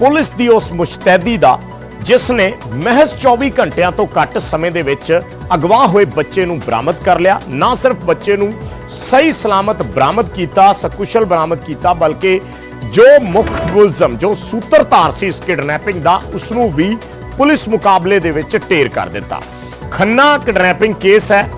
Police ਦੀ ਉਸ ਮੁਸ਼ਤੈਦੀ ਦਾ, ਜਿਸ ਨੇ ਮਹਿਜ਼ 24 ਘੰਟਿਆਂ ਤੋਂ ਘੱਟ ਸਮੇਂ ਦੇ ਵਿੱਚ ਅਗਵਾ ਹੋਏ ਬੱਚੇ ਨੂੰ ਬਰਾਮਦ ਕਰ ਲਿਆ। ਨਾ ਸਿਰਫ ਬੱਚੇ ਨੂੰ ਸਹੀ ਸਲਾਮਤ ਬਰਾਮਦ ਕੀਤਾ, ਸਕੁਸ਼ਲ ਬਰਾਮਦ ਕੀਤਾ, ਬਲਕਿ ਜੋ ਮੁੱਖ ਮੁਲਜ਼ਮ, ਜੋ ਸੂਤਰਧਾਰ ਸੀ ਇਸ ਕਿਡਨੈਪਿੰਗ ਦਾ ਉਸ ਨੂੰ ਵੀ ਪੁਲਿਸ ਮੁਕਾਬਲੇ ਦੇ ਵਿੱਚ ਢੇਰ ਕਰ ਦਿੱਤਾ। ਖੰਨਾ ਕਿਡਨੈਪਿੰਗ ਕੇਸ ਹੈ,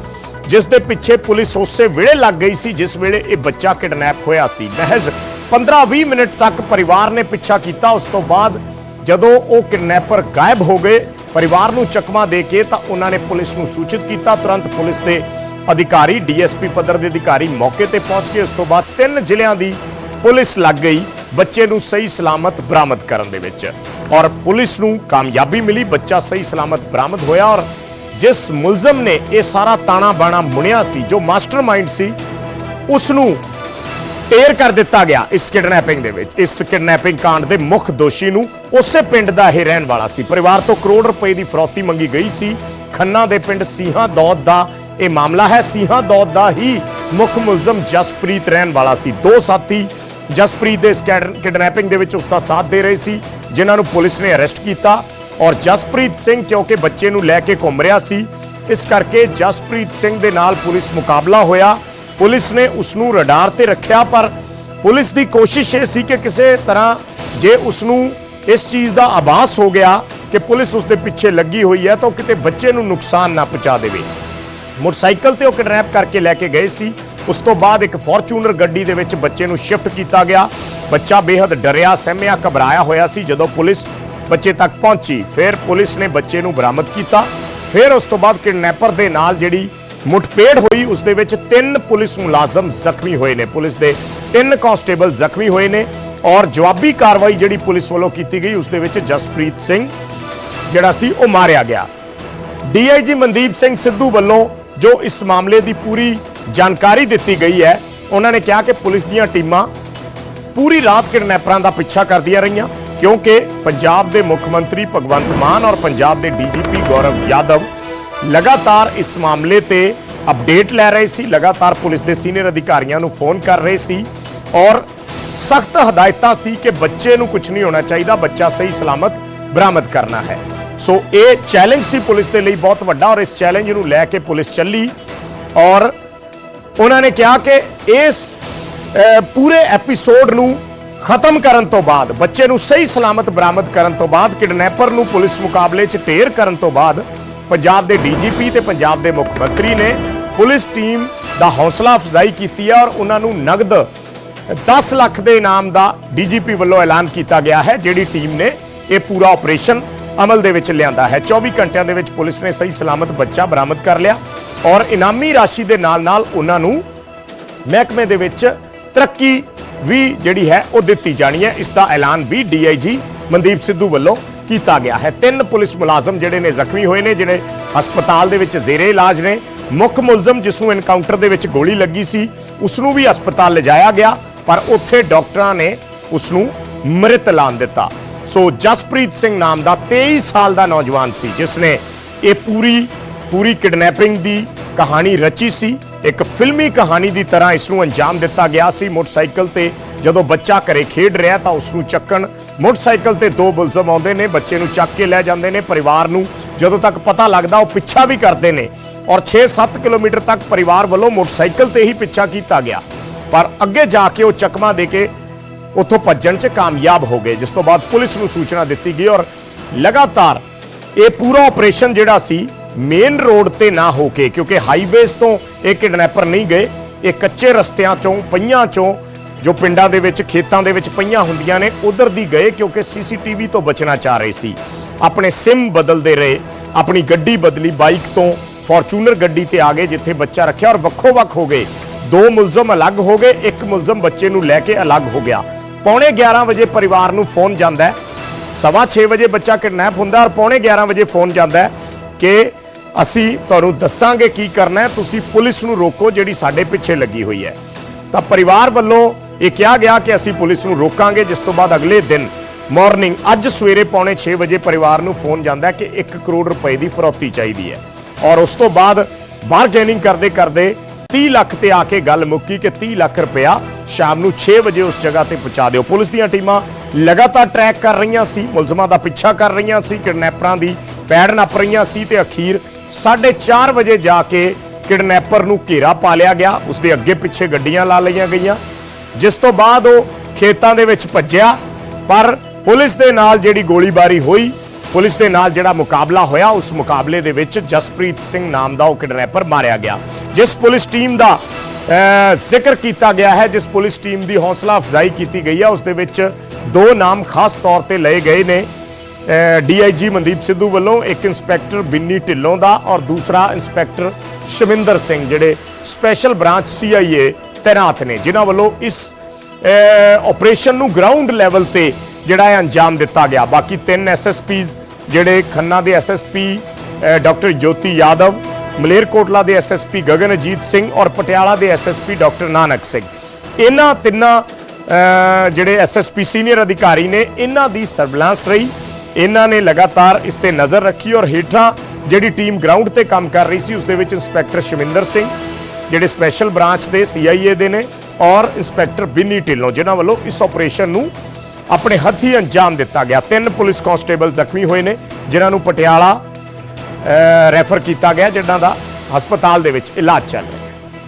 ਜਿਸ ਦੇ ਪਿੱਛੇ ਪੁਲਿਸ ਉਸੇ ਵੇਲੇ ਲੱਗ ਗਈ ਸੀ ਜਿਸ ਵੇਲੇ ਇਹ ਬੱਚਾ ਕਿਡਨੈਪ ਹੋਇਆ ਸੀ। ਮਹਿਜ਼ 15-20 ਮਿੰਟ ਤੱਕ ਪਰਿਵਾਰ ਨੇ ਪਿੱਛਾ ਕੀਤਾ। ਉਸ ਤੋਂ ਬਾਅਦ ਜਦੋਂ ਉਹ ਕਿਡਨੈਪਰ ਗਾਇਬ ਹੋ ਗਏ, ਪਰਿਵਾਰ ਨੂੰ ਚਕਮਾ ਦੇ ਕੇ ਤਾਂ ਉਹਨਾਂ ਨੇ ਪੁਲਿਸ ਨੂੰ ਸੂਚਿਤ ਕੀਤਾ। ਤੁਰੰਤ ਪੁਲਿਸ ਦੇ ਅਧਿਕਾਰੀ, ਡੀਐਸਪੀ ਪੱਧਰ ਦੇ ਅਧਿਕਾਰੀ ਮੌਕੇ ਤੇ ਪਹੁੰਚ ਕੇ ਉਸ ਤੋਂ ਬਾਅਦ ਤਿੰਨ ਜ਼ਿਲ੍ਹਿਆਂ ਦੀ ਪੁਲਿਸ ਲੱਗ ਗਈ ਬੱਚੇ ਨੂੰ ਸਹੀ ਸਲਾਮਤ ਬਰਾਮਦ ਕਰਨ ਦੇ ਵਿੱਚ। ਔਰ ਪੁਲਿਸ ਨੂੰ ਕਾਮਯਾਬੀ ਮਿਲੀ, ਬੱਚਾ ਸਹੀ ਸਲਾਮਤ ਬਰਾਮਦ ਹੋਇਆ ਔਰ ਜਿਸ ਮੁਲਜ਼ਮ ਨੇ ਇਹ ਸਾਰਾ ਤਾਣਾ ਬਾਣਾ ਮੁਣਿਆ ਸੀ, ਜੋ ਮਾਸਟਰਮਾਈਂਡ ਸੀ ਉਸ ਨੂੰ ਟੇਰ ਕਰ ਦਿੱਤਾ ਗਿਆ ਇਸ ਕਿਡਨੈਪਿੰਗ ਦੇ ਵਿੱਚ। ਇਸ ਕਿਡਨੈਪਿੰਗ ਕਾਂਡ ਦੇ ਮੁੱਖ ਦੋਸ਼ੀ ਨੂੰ ਉਸੇ ਪਿੰਡ ਦਾ ਇਹ ਰਹਿਣ ਵਾਲਾ ਸੀ। ਪਰਿਵਾਰ ਤੋਂ ਕਰੋੜ ਰੁਪਏ ਦੀ ਫਰੌਤੀ ਮੰਗੀ ਗਈ ਸੀ। ਖੰਨਾ ਦੇ ਪਿੰਡ ਸੀਹਾਂ ਦੌਦ ਦਾ ਇਹ ਮਾਮਲਾ ਹੈ। ਸੀਹਾਂ ਦੌਦ ਦਾ ਹੀ ਮੁੱਖ ਮੁਲਜ਼ਮ ਜਸਪ੍ਰੀਤ ਰਹਿਣ ਵਾਲਾ ਸੀ। ਦੋ ਸਾਥੀ ਜਸਪ੍ਰੀਤ ਦੇ ਇਸ ਕਿਡਨੈਪਿੰਗ ਦੇ ਵਿੱਚ ਉਸ ਦਾ ਸਾਥ ਦੇ ਰਹੇ ਸੀ, ਜਿਨ੍ਹਾਂ ਨੂੰ ਪੁਲਿਸ ਨੇ ਅਰੈਸਟ ਕੀਤਾ ਔਰ ਜਸਪ੍ਰੀਤ ਸਿੰਘ ਕਿਉਂਕਿ ਬੱਚੇ ਨੂੰ ਲੈ ਕੇ ਘੁੰਮ ਰਿਹਾ ਸੀ, ਇਸ ਕਰਕੇ ਜਸਪ੍ਰੀਤ ਸਿੰਘ ਦੇ ਨਾਲ ਪੁਲਿਸ ਮੁਕਾਬਲਾ ਹੋਇਆ। ਪੁਲਿਸ ਨੇ ਉਸ ਨੂੰ ਰਡਾਰ ਤੇ ਰੱਖਿਆ, ਪਰ ਪੁਲਿਸ ਦੀ ਕੋਸ਼ਿਸ਼ ਇਹ ਸੀ ਕਿ ਕਿਸੇ ਤਰ੍ਹਾਂ ਜੇ ਉਸ ਨੂੰ ਇਸ ਚੀਜ਼ ਦਾ ਆਭਾਸ ਹੋ ਗਿਆ ਕਿ ਪੁਲਿਸ ਉਸ ਦੇ ਪਿੱਛੇ ਲੱਗੀ ਹੋਈ ਹੈ, ਤਾਂ ਉਹ ਕਿਤੇ ਬੱਚੇ ਨੂੰ ਨੁਕਸਾਨ ਨਾ ਪਹੁੰਚਾ ਦੇਵੇ। ਮੋਟਰਸਾਈਕਲ ਤੇ ਉਹ ਕਿਡਨੈਪ ਕਰਕੇ ਲੈ ਕੇ ਗਏ ਸੀ। ਉਸ ਤੋਂ ਬਾਅਦ ਇੱਕ ਫੋਰਚੂਨਰ ਗੱਡੀ ਦੇ ਵਿੱਚ ਬੱਚੇ ਨੂੰ ਸ਼ਿਫਟ ਕੀਤਾ ਗਿਆ। ਬੱਚਾ ਬੇहद ਡਰਿਆ, ਸਹਿਮਿਆ, ਘਬਰਾਇਆ ਹੋਇਆ ਸੀ ਜਦੋਂ ਪੁਲਿਸ ਬੱਚੇ ਤੱਕ ਪਹੁੰਚੀ। ਫਿਰ ਪੁਲਿਸ ਨੇ ਬੱਚੇ ਨੂੰ ਬਰਾਮਦ ਕੀਤਾ। ਫਿਰ ਉਸ ਤੋਂ ਬਾਅਦ ਕਿਡਨੈਪਰ ਦੇ ਨਾਲ ਜਿਹੜੀ ਮੁੱਠਭੇੜ ਹੋਈ, ਉਸ ਦੇ ਵਿੱਚ ਤਿੰਨ ਪੁਲਿਸ ਮੁਲਾਜ਼ਮ ਜ਼ਖਮੀ ਹੋਏ ਨੇ। ਪੁਲਿਸ ਦੇ ਤਿੰਨ ਕਾਂਸਟੇਬਲ ਜ਼ਖਮੀ ਹੋਏ ਨੇ ਔਰ ਜਵਾਬੀ ਕਾਰਵਾਈ ਜਿਹੜੀ ਪੁਲਿਸ ਵੱਲੋਂ ਕੀਤੀ ਗਈ, ਉਸ ਦੇ ਵਿੱਚ ਜਸਪ੍ਰੀਤ ਸਿੰਘ ਜਿਹੜਾ ਸੀ, ਉਹ ਮਾਰਿਆ ਗਿਆ। ਡੀਆਈਜੀ ਮਨਦੀਪ ਸਿੰਘ ਸਿੱਧੂ ਵੱਲੋਂ ਜੋ ਇਸ ਮਾਮਲੇ ਦੀ ਪੂਰੀ ਜਾਣਕਾਰੀ ਦਿੱਤੀ ਗਈ ਹੈ, ਉਹਨਾਂ ਨੇ ਕਿਹਾ ਕਿ ਪੁਲਿਸ ਦੀਆਂ ਟੀਮਾਂ ਪੂਰੀ ਰਾਤ ਕਿਡਨੈਪਰਾਂ ਦਾ ਪਿੱਛਾ ਕਰਦੀਆਂ ਰਹੀਆਂ, ਕਿਉਂਕਿ ਪੰਜਾਬ ਦੇ ਮੁੱਖ ਮੰਤਰੀ ਭਗਵੰਤ ਮਾਨ ਔਰ ਪੰਜਾਬ ਦੇ ਡੀਜੀਪੀ ਗੌਰਵ ਯਾਦਵ ਲਗਾਤਾਰ ਇਸ ਮਾਮਲੇ ਤੇ ਅਪਡੇਟ ਲੈ ਰਹੇ ਸੀ। ਲਗਾਤਾਰ ਪੁਲਿਸ ਦੇ ਸੀਨੀਅਰ ਅਧਿਕਾਰੀਆਂ ਨੂੰ ਫੋਨ ਕਰ ਰਹੇ ਸੀ ਔਰ ਸਖਤ ਹਦਾਇਤਾਂ ਸੀ ਕਿ ਬੱਚੇ ਨੂੰ ਕੁਝ ਨਹੀਂ ਹੋਣਾ ਚਾਹੀਦਾ, ਬੱਚਾ ਸਹੀ ਸਲਾਮਤ ਬਰਾਮਦ ਕਰਨਾ ਹੈ। ਸੋ ਇਹ ਚੈਲੰਜ ਸੀ ਪੁਲਿਸ ਦੇ ਲਈ ਬਹੁਤ ਵੱਡਾ ਔਰ ਇਸ ਚੈਲੰਜ ਨੂੰ ਲੈ ਕੇ ਪੁਲਿਸ ਚੱਲੀ ਔਰ ਉਹਨਾਂ ਨੇ ਕਿਹਾ ਕਿ ਇਸ ਪੂਰੇ ਐਪੀਸੋਡ ਨੂੰ ਖਤਮ ਕਰਨ ਤੋਂ ਬਾਅਦ, ਬੱਚੇ ਨੂੰ ਸਹੀ ਸਲਾਮਤ ਬਰਾਮਦ ਕਰਨ ਤੋਂ ਬਾਅਦ, ਕਿਡਨੈਪਰ ਨੂੰ ਪੁਲਿਸ ਮੁਕਾਬਲੇ 'ਚ ਢੇਰ ਕਰਨ ਤੋਂ ਬਾਅਦ ਪੰਜਾਬ ਦੇ ਡੀਜੀਪੀ ਤੇ ਪੰਜਾਬ ਦੇ ਮੁੱਖ ਮੰਤਰੀ ਨੇ ਪੁਲਿਸ ਟੀਮ ਦਾ ਹੌਸਲਾ ਅਫਜ਼ਾਈ ਕੀਤੀ ਹੈ ਔਰ ਉਹਨਾਂ ਨੂੰ ਨਗਦ 10 ਲੱਖ ਦੇ ਇਨਾਮ ਦਾ ਡੀਜੀਪੀ ਵੱਲੋਂ ਐਲਾਨ ਕੀਤਾ ਗਿਆ ਹੈ, ਜਿਹੜੀ ਟੀਮ ਨੇ ਇਹ ਪੂਰਾ ਆਪਰੇਸ਼ਨ ਅਮਲ ਦੇ ਵਿੱਚ ਲਿਆਂਦਾ ਹੈ। 24 ਘੰਟਿਆਂ ਦੇ ਵਿੱਚ ਪੁਲਿਸ ਨੇ ਸਹੀ ਸਲਾਮਤ ਬੱਚਾ ਬਰਾਮਦ ਕਰ ਲਿਆ ਔਰ ਇਨਾਮੀ ਰਾਸ਼ੀ ਦੇ ਨਾਲ ਨਾਲ ਉਹਨਾਂ ਨੂੰ ਮਹਿਕਮੇ ਦੇ ਵਿੱਚ ਤਰੱਕੀ ਵੀ ਜਿਹੜੀ ਹੈ ਉਹ ਦਿੱਤੀ ਜਾਣੀ ਹੈ। ਇਸ ਦਾ ਐਲਾਨ ਵੀ ਡੀਆਈਜੀ ਮਨਦੀਪ ਸਿੱਧੂ ਵੱਲੋਂ ਕੀਤਾ ਗਿਆ ਹੈ। ਤਿੰਨ ਪੁਲਿਸ ਮੁਲਾਜ਼ਮ ਜਿਹੜੇ ਨੇ ਜ਼ਖਮੀ ਹੋਏ ਨੇ, ਜਿਹੜੇ ਹਸਪਤਾਲ ਦੇ ਵਿੱਚ ਜ਼ੇਰੇ ਇਲਾਜ ਨੇ। ਮੁੱਖ ਮੁਲਜ਼ਮ ਜਿਸ ਨੂੰ ਐਨਕਾਊਂਟਰ ਦੇ ਵਿੱਚ ਗੋਲੀ ਲੱਗੀ ਸੀ, ਉਸ ਨੂੰ ਵੀ ਹਸਪਤਾਲ ਲਿਜਾਇਆ ਗਿਆ, ਪਰ ਉੱਥੇ ਡਾਕਟਰਾਂ ਨੇ ਉਸ ਨੂੰ ਮ੍ਰਿਤ ਐਲਾਨ ਦਿੱਤਾ। ਸੋ ਜਸਪ੍ਰੀਤ ਸਿੰਘ ਨਾਮ ਦਾ 23 ਸਾਲ ਦਾ ਨੌਜਵਾਨ ਸੀ, ਜਿਸ ਨੇ ਇਹ ਪੂਰੀ ਪੂਰੀ ਕਿਡਨੈਪਿੰਗ ਦੀ ਕਹਾਣੀ ਰਚੀ ਸੀ। ਇੱਕ ਫਿਲਮੀ ਕਹਾਣੀ ਦੀ ਤਰ੍ਹਾਂ ਇਸ ਨੂੰ ਅੰਜਾਮ ਦਿੱਤਾ ਗਿਆ ਸੀ। ਮੋਟਰਸਾਈਕਲ ਤੇ ਜਦੋਂ ਬੱਚਾ ਘਰੇ ਖੇਡ ਰਿਹਾ ਤਾਂ ਉਸ ਨੂੰ ਚੱਕਣ ਮੋਟਰਸਾਈਕਲ ਤੇ ਦੋ ਮੁਲਜ਼ਮ ਆਉਂਦੇ ਨੇ, ਬੱਚੇ ਨੂੰ ਚੱਕ ਕੇ ਲੈ ਜਾਂਦੇ ਨੇ, ਪਰਿਵਾਰ ਨੂੰ। ਜਦੋਂ ਤੱਕ ਪਤਾ ਲੱਗਦਾ ਉਹ ਪਿੱਛਾ ਵੀ ਕਰਦੇ ਨੇ ਔਰ 6-7 ਕਿਲੋਮੀਟਰ ਤੱਕ ਪਰਿਵਾਰ ਵੱਲੋਂ ਮੋਟਰਸਾਈਕਲ ਤੇ ਹੀ ਪਿੱਛਾ ਕੀਤਾ ਗਿਆ। ਪਰ ਅੱਗੇ ਜਾ ਕੇ ਉਹ ਚੱਕਮਾ ਦੇ ਕੇ ਉੱਥੋਂ ਭੱਜਣ 'ਚ ਕਾਮਯਾਬ ਹੋ ਗਏ, ਜਿਸ ਤੋਂ ਬਾਅਦ ਪੁਲਿਸ ਨੂੰ ਸੂਚਨਾ ਦਿੱਤੀ ਗਈ ਔਰ ਲਗਾਤਾਰ ਇਹ ਪੂਰਾ ਆਪਰੇਸ਼ਨ ਜਿਹੜਾ ਸੀ ਮੇਨ ਰੋਡ ਤੇ ਨਾ ਹੋ ਕੇ, ਕਿਉਂਕਿ ਹਾਈਵੇਜ਼ ਤੋਂ ਇਹ ਕਿਡਨੈਪਰ ਨਹੀਂ ਗਏ, ਇਹ ਕੱਚੇ ਰਸਤਿਆਂ ਚੋਂ ਪਈਆਂ ਚੋਂ, ਜੋ ਪਿੰਡਾਂ ਦੇ ਵਿੱਚ, ਖੇਤਾਂ ਦੇ ਵਿੱਚ ਪਈਆਂ ਹੁੰਦੀਆਂ ਨੇ, ਉਧਰ ਦੀ ਗਏ ਕਿਉਂਕਿ ਸੀਸੀਟੀਵੀ ਤੋਂ ਬਚਣਾ ਚਾਹ ਰਹੇ ਸੀ। ਆਪਣੇ ਸਿਮ ਬਦਲਦੇ ਰਹੇ, ਆਪਣੀ ਗੱਡੀ ਬਦਲੀ ਬਾਈਕ ਤੋਂ ਫੋਰਚੂਨਰ ਗੱਡੀ ਤੇ ਆ ਗਏ, ਜਿੱਥੇ ਬੱਚਾ ਰੱਖਿਆ ਔਰ ਵੱਖੋ ਵੱਖ ਹੋ ਗਏ। ਦੋ ਮੁਲਜ਼ਮ ਅਲੱਗ ਹੋ ਗਏ, ਇੱਕ ਮੁਲਜ਼ਮ ਬੱਚੇ ਨੂੰ ਲੈ ਕੇ ਅਲੱਗ ਹੋ ਗਿਆ। ਪੌਣੇ 11 ਵਜੇ ਪਰਿਵਾਰ ਨੂੰ ਫੋਨ ਜਾਂਦਾ ਹੈ। ਸਵਾ 6 ਵਜੇ ਬੱਚਾ ਕਿਡਨੈਪ ਹੁੰਦਾ ਔਰ ਪੌਣੇ 11 ਵਜੇ ਫੋਨ ਜਾਂਦਾ ਹੈ ਕਿ ਅਸੀਂ ਤੁਹਾਨੂੰ ਦੱਸਾਂਗੇ ਕੀ ਕਰਨਾ ਹੈ। ਤੁਸੀਂ ਪੁਲਿਸ ਨੂੰ ਰੋਕੋ, ਜਿਹੜੀ ਸਾਡੇ ਪਿੱਛੇ ਲੱਗੀ ਹੋਈ ਹੈ। ਤਾਂ ਪਰਿਵਾਰ ਵੱਲੋਂ ਇਹ ਕਿਹਾ ਗਿਆ ਕਿ ਅਸੀਂ ਪੁਲਿਸ ਨੂੰ ਰੋਕਾਂਗੇ, ਜਿਸ ਤੋਂ ਬਾਅਦ ਅਗਲੇ ਦਿਨ ਮਾਰਨਿੰਗ ਅੱਜ ਸਵੇਰੇ ਪੌਣੇ 6 ਵਜੇ ਪਰਿਵਾਰ ਨੂੰ ਫੋਨ ਜਾਂਦਾ ਕਿ 1 ਕਰੋੜ ਰੁਪਏ ਦੀ ਫਰੌਤੀ ਚਾਹੀਦੀ ਹੈ। ਔਰ ਉਸ ਤੋਂ ਬਾਅਦ ਬਾਰਗੇਨਿੰਗ ਕਰਦੇ ਕਰਦੇ 30 ਲੱਖ ਤੇ ਆ ਕੇ ਗੱਲ ਮੁੱਕੀ ਕਿ 30 ਲੱਖ ਰੁਪਇਆ ਸ਼ਾਮ ਨੂੰ 6 ਵਜੇ ਉਸ ਜਗ੍ਹਾ ਤੇ ਪਹੁੰਚਾ ਦਿਓ। ਪੁਲਿਸ ਦੀਆਂ ਟੀਮਾਂ ਲਗਾਤਾਰ ਟਰੈਕ ਕਰ ਰਹੀਆਂ ਸੀ, ਮੁਲਜ਼ਮਾਂ ਦਾ ਪਿੱਛਾ ਕਰ ਰਹੀਆਂ ਸੀ, ਕਿਡਨੈਪਰਾਂ ਦੀ ਪੈੜ ਨੱਪ ਰਹੀਆਂ ਸੀ ਤੇ ਅਖੀਰ 4:30 ਵਜੇ ਜਾ ਕੇ ਕਿਡਨੈਪਰ ਨੂੰ ਘੇਰਾ ਪਾ ਲਿਆ ਗਿਆ। ਉਸਦੇ ਅੱਗੇ ਪਿੱਛੇ ਗੱਡੀਆਂ ਲਾ ਲਈਆਂ ਗਈਆਂ। ਜਿਸ ਤੋਂ ਬਾਅਦ ਉਹ ਖੇਤਾਂ ਦੇ ਵਿੱਚ ਭੱਜਿਆ। ਪਰ ਪੁਲਿਸ ਦੇ ਨਾਲ ਜਿਹੜੀ ਗੋਲੀਬਾਰੀ ਹੋਈ, ਪੁਲਿਸ ਦੇ ਨਾਲ ਜਿਹੜਾ ਮੁਕਾਬਲਾ ਹੋਇਆ, ਉਸ ਮੁਕਾਬਲੇ ਦੇ ਵਿੱਚ ਜਸਪ੍ਰੀਤ ਸਿੰਘ ਨਾਮ ਦਾ ਉਹ ਕਿਡਨੈਪਰ ਮਾਰਿਆ ਗਿਆ। ਜਿਸ ਪੁਲਿਸ ਟੀਮ ਦਾ ਜ਼ਿਕਰ ਕੀਤਾ ਗਿਆ ਹੈ, ਜਿਸ ਪੁਲਿਸ ਟੀਮ ਦੀ ਹੌਸਲਾ ਅਫਜ਼ਾਈ ਕੀਤੀ ਗਈ ਹੈ, ਉਸ ਦੇ ਵਿੱਚ ਦੋ ਨਾਮ ਖਾਸ ਤੌਰ ਤੇ ਲਏ ਗਏ ਨੇ। ਡੀਆਈਜੀ ਮਨਦੀਪ ਸਿੱਧੂ ਵੱਲੋਂ ਇੱਕ ਇੰਸਪੈਕਟਰ ਬਿੰਨੀ ਢਿੱਲੋਂ ਦਾ ਔਰ ਦੂਸਰਾ ਇੰਸਪੈਕਟਰ ਸ਼ਮਿੰਦਰ ਸਿੰਘ ਜਿਹੜੇ ਸਪੈਸ਼ਲ ਬ੍ਰਾਂਚ ਸੀਆਈਏ ਤੈਨਾਤ ਨੇ ਜਿਨ੍ਹਾਂ ਵੱਲੋਂ ਇਸ ਆਪਰੇਸ਼ਨ ਨੂੰ ਗਰਾਊਂਡ ਲੈਵਲ ਤੇ ਜਿਹੜਾ ਹੈ ਅੰਜਾਮ ਦਿੱਤਾ ਗਿਆ। ਬਾਕੀ ਤਿੰਨ ਐਸਐਸਪੀਜ਼ ਜਿਹੜੇ ਖੰਨਾ ਦੇ ਐਸਐਸਪੀ ਡਾਕਟਰ ਜੋਤੀ ਯਾਦਵ ਮਲੇਰਕੋਟਲਾ ਦੇ ਐਸਐਸਪੀ ਗਗਨ ਅਜੀਤ ਸਿੰਘ ਔਰ ਪਟਿਆਲਾ ਦੇ ਐਸਐਸਪੀ ਡਾਕਟਰ ਨਾਨਕ ਸਿੰਘ। ਇਹਨਾਂ ਤਿੰਨਾਂ ਅਹ, ਜਿਹੜੇ ਐਸਐਸਪੀ ਸੀਨੀਅਰ ਅਧਿਕਾਰੀ ਨੇ ਇਹਨਾਂ ਦੀ ਸਰਵੇਲੈਂਸ ਰਹੀ। ਇਹਨਾਂ ਨੇ ਲਗਾਤਾਰ ਇਸ ਤੇ ਨਜ਼ਰ ਰੱਖੀ ਔਰ ਹੇਠਾਂ ਜਿਹੜੀ ਟੀਮ ਗਰਾਊਂਡ ਤੇ ਕੰਮ ਕਰ ਰਹੀ ਸੀ, ਉਸ ਦੇ ਵਿੱਚ ਇੰਸਪੈਕਟਰ ਸ਼ਮਿੰਦਰ ਸਿੰਘ, ਜਿਹੜੇ ਸਪੈਸ਼ਲ ਬ੍ਰਾਂਚ ਦੇ ਸੀਆਈਏ ਦੇ ਨੇ ਔਰ ਇੰਸਪੈਕਟਰ ਬਿੰਨੀ ਢਿੱਲੋਂ, ਜਿਨ੍ਹਾਂ ਵੱਲੋਂ ਇਸ ਆਪਰੇਸ਼ਨ ਨੂੰ ਆਪਣੇ ਹੱਥੀ ਅੰਜਾਮ ਦਿੱਤਾ ਗਿਆ। ਤਿੰਨ ਪੁਲਿਸ ਕਾਂਸਟੇਬਲ ਜ਼ਖਮੀ ਹੋਏ ਨੇ, ਜਿਨ੍ਹਾਂ ਨੂੰ ਪਟਿਆਲਾ ਰੈਫਰ ਕੀਤਾ ਗਿਆ, ਜਿਨ੍ਹਾਂ ਦਾ ਹਸਪਤਾਲ ਦੇ ਵਿੱਚ ਇਲਾਜ ਚੱਲ ਰਿਹਾ